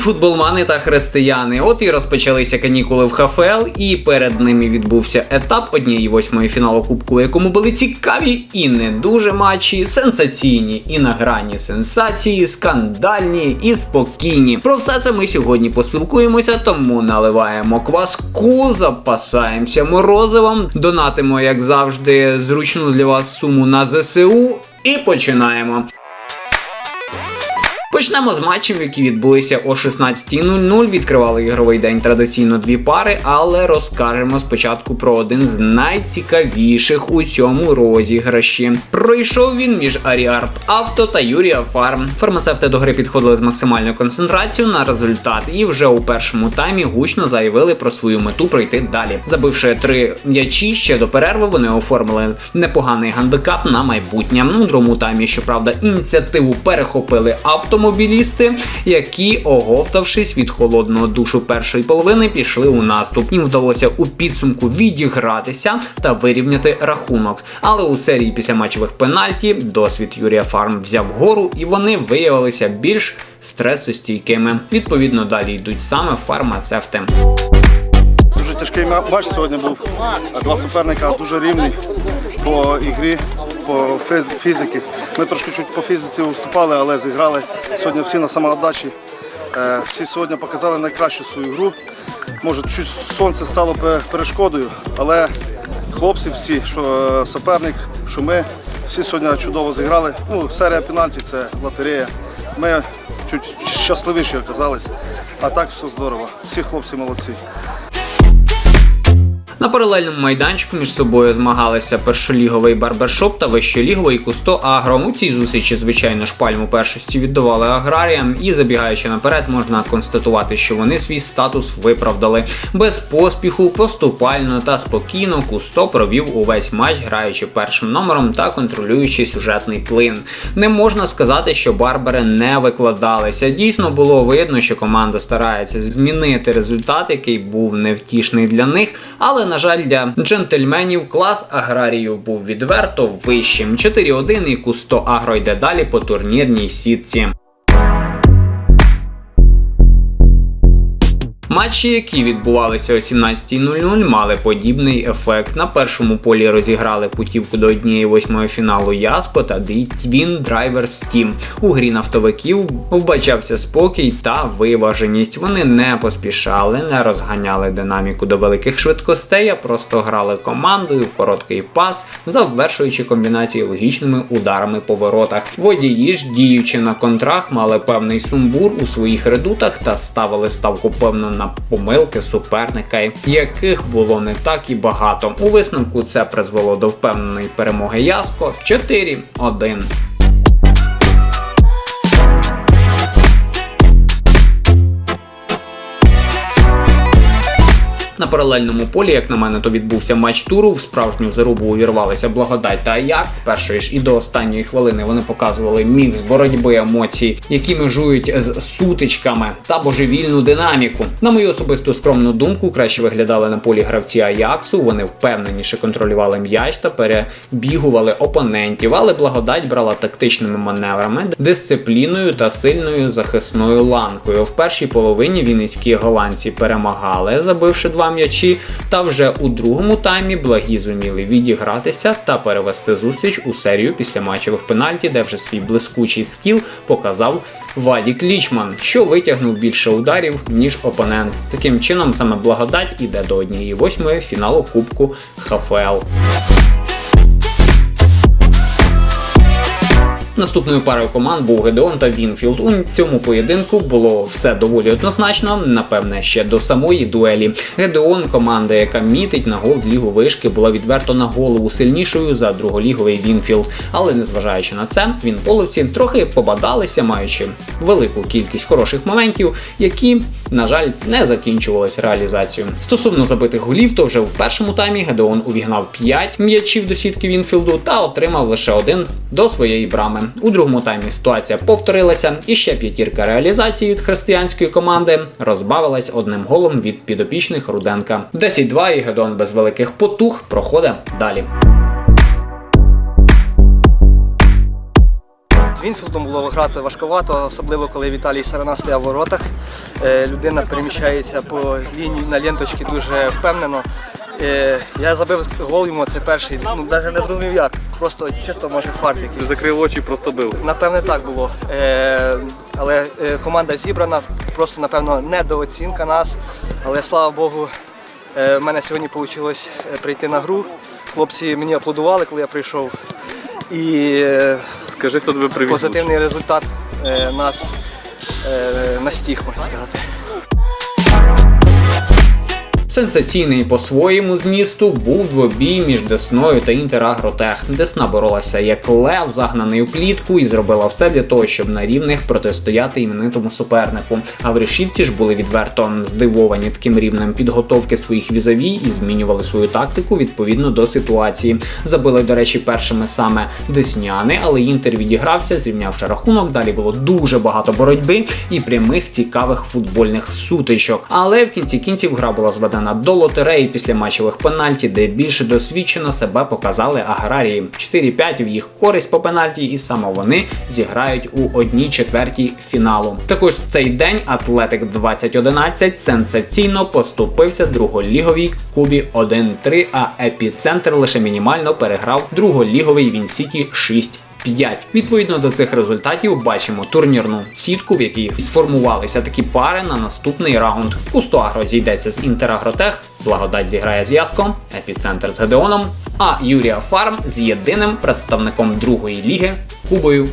Футболмани та християни! От і розпочалися канікули в ХФЛ, і перед ними відбувся етап однієї восьмої фіналу Кубку, у якому були цікаві і не дуже матчі, сенсаційні і на грані сенсації, скандальні і спокійні. Про все це ми сьогодні поспілкуємося, тому наливаємо кваску, запасаємося морозивом, донатимо, як завжди, зручну для вас суму на ЗСУ. І починаємо. Почнемо з матчів, які відбулися о 16.00. Відкривали ігровий день традиційно дві пари, але розкажемо спочатку про один з найцікавіших у цьому розіграші. Пройшов він між Аріарт Авто та Юрія Фарм. Фармацевти до гри підходили з максимальною концентрацією на результат, і вже у першому таймі гучно заявили про свою мету пройти далі. Забивши три м'ячі ще до перерви, вони оформили непоганий гандикап на майбутнє. У другому таймі, щоправда, ініціативу перехопили автомобілісти, які, оговтавшись від холодного душу першої половини, пішли у наступ. Їм вдалося у підсумку відігратися та вирівняти рахунок. Але у серії після матчових пенальті досвід Юрія Фарм взяв гору, і вони виявилися більш стресостійкими. Відповідно, далі йдуть саме фармацевти. Дуже тяжкий ма- матч сьогодні був. Два суперника дуже рівні по ігрі, по фіз- фізики. Ми трошки чуть по фізиці уступали, але зіграли сьогодні всі на самоотдачі. Е, Всі сьогодні показали найкращу свою гру. Може, чуть сонце стало пе- перешкодою, але хлопці всі, що е, суперник, що ми, всі сьогодні чудово зіграли. Ну, серія пенальті це лотерея. Ми чуть щасливіші оказались. А так все здорово. Всі хлопці молодці. На паралельному майданчику між собою змагалися першоліговий барбершоп та вищоліговий кусто Агро. У цій зустрічі, звичайно, ж пальму першості віддавали аграріям, і забігаючи наперед, можна констатувати, що вони свій статус виправдали. Без поспіху, поступально та спокійно Кусто провів увесь матч, граючи першим номером та контролюючи сюжетний плин. Не можна сказати, що барбери не викладалися. Дійсно було видно, що команда старається змінити результат, який був невтішний для них. Але на жаль, для джентльменів клас аграріїв був відверто вищим. 4-1 і Кусто Агро йде далі по турнірній сітці. Матчі, які відбувалися о 17.00, мали подібний ефект. На першому полі розіграли путівку до однієї восьмої фіналу Яско та Twin Drivers Team. У грі нафтовиків вбачався спокій та виваженість. Вони не поспішали, не розганяли динаміку до великих швидкостей, а просто грали командою короткий пас, завершуючи комбінації логічними ударами по воротах. Водії ж, діючи на контрах, мали певний сумбур у своїх редутах та ставили ставку певно на помилки суперника, яких було не так і багато. У висновку це призвело до впевненої перемоги Яско 4-1. На паралельному полі, як на мене, то відбувся матч туру. В справжню зарубу увірвалися благодать та Аякс. З першої ж і до останньої хвилини вони показували мікс боротьби емоцій, які межують з сутичками та божевільну динаміку. На мою особисту скромну думку, краще виглядали на полі гравці Аяксу. Вони впевненіше контролювали м'яч та перебігували опонентів, але благодать брала тактичними маневрами, дисципліною та сильною захисною ланкою. В першій половині вінницькі голландці перемагали, забивши два м'ячі. Та вже у другому таймі благі зуміли відігратися та перевести зустріч у серію після матчевих пенальті, де вже свій блискучий скіл показав Вадік Лічман, що витягнув більше ударів ніж опонент. Таким чином, саме благодать іде до однієї восьмої фіналу Кубку ХФЛ. Наступною парою команд був Гедеон та Вінфілд. У цьому поєдинку було все доволі однозначно, напевне, ще до самої дуелі. Гедеон, команда, яка мітить на гол лігу вишки, була відверто на голову сильнішою за друголіговий Вінфілд. Але незважаючи на це, вінполовці трохи побадалися, маючи велику кількість хороших моментів, які, на жаль, не закінчувалися реалізацією. Стосовно забитих голів, то вже в першому таймі Гедеон увігнав 5 м'ячів до сітки Вінфілду та отримав лише один до своєї брами. У другому таймі ситуація повторилася, і ще п'ятірка реалізації від християнської команди розбавилась одним голом від підопічних Руденка. 10-2 і Гедон без великих потух проходить далі. з Вінфілдом було грати важкувато, особливо коли Віталій Сарана стояв в воротах. Е, Людина переміщається по лінії на ленточці дуже впевнено. Е, Я забив гол йому, це перший, ну навіть не зрозумів як. Просто чисто може фарт якийсь. Закрив очі і просто бив. Напевне, так було. Е, але е, команда зібрана, просто, напевно, недооцінка нас. Але слава Богу, е, в мене сьогодні вийшло прийти на гру. Хлопці мені аплодували, коли я прийшов. І е, Скажи, хто тебе привіз. позитивний результат е, нас е, настіг, можна сказати. Сенсаційний по-своєму змісту був двобій між Десною та Інтерагротех. Десна боролася як лев, загнаний у клітку, і зробила все для того, щоб на рівних протистояти іменитому супернику. А врешівці ж були відверто здивовані таким рівнем підготовки своїх візаві і змінювали свою тактику відповідно до ситуації. Забили, до речі, першими саме десняни, але інтер відігрався, зрівнявши рахунок. Далі було дуже багато боротьби і прямих цікавих футбольних сутичок. Але в кінці кінців гра була зведена до лотереї після матчевих пенальті, де більше досвідчено себе показали аграрії. 4-5 в їх користь по пенальті, і саме вони зіграють у одній четвертій фіналу. Також в цей день Атлетик 2011 сенсаційно поступився друголіговій Кубі 1-3, а епіцентр лише мінімально переграв друголіговий Вінсіті 6 5. Відповідно до цих результатів бачимо турнірну сітку, в якій сформувалися такі пари на наступний раунд. Кустуагро зійдеться з Інтерагротех, Благодать зіграє з Яском, Епіцентр з Гедеоном, а Юрія Фарм з єдиним представником другої ліги Кубою